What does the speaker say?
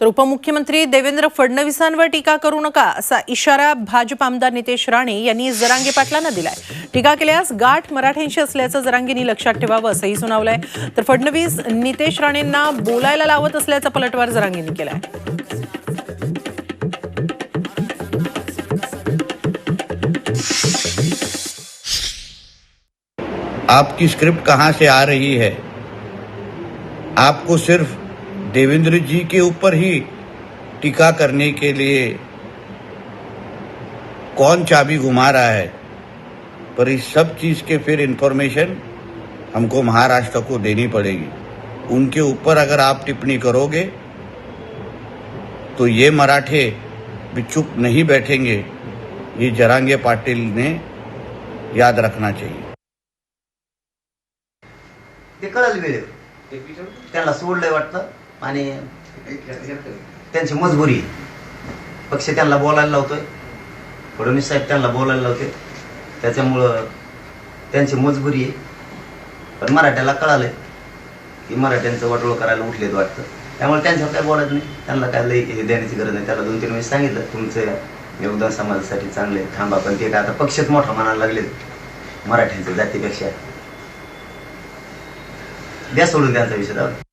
तर उपमुख्यमंत्री देवेंद्र फडणवीसांवर टीका करू नका असा इशारा भाजप आमदार नितेश राणे यांनी जरांगे पाटलांना दिलाय. टीका केल्यास गाठ मराठ्यांशी असल्याचं जरांगेंनी लक्षात ठेवावं असंही सुनावलंय. तर फडणवीस नितेश राणेंना बोलायला लावत असल्याचा पलटवार जरांगेंनी केलाय. आपकी स्क्रिप्ट कहाँ से आ रही है? आपको सिर्फ देवेंद्र जी के ऊपर ही टीका करने के लिए कौन चाबी घुमा रहा है? पर इस सब चीज़ के फिर इंफॉर्मेशन हमको महाराष्ट्र को देनी पड़ेगी। उनके ऊपर अगर आप टिप्पणी करोगे तो ये मराठे भी चुप नहीं बैठेंगे। ये जरांगे पाटिल ने याद रखना चाहिए। ते कळलं वेळेवर त्यांना सोडलंय वाटतं? आणि त्यांची मजबुरी आहे. पक्ष त्यांना बोलायला लावतोय. फडणवीस साहेब त्यांना बोलायला लावते. त्याच्यामुळं त्यांची मजबुरी आहे. पण मराठ्याला कळालंय की मराठ्यांचं वाटोळ करायला उठलेत वाटतं. त्यामुळे त्यांच्यावर काय बोलायचं नाही. त्यांना काय लई हे देण्याची गरज नाही. त्याला दोन तीन वेळेस सांगितलं तुमचं योगदान समाजासाठी चांगले थांबा पण ते काय आता पक्षच मोठा म्हणायला लागलेत. मराठ्यांच्या जातीपेक्षा. द्या सोडून त्यांचा विषय.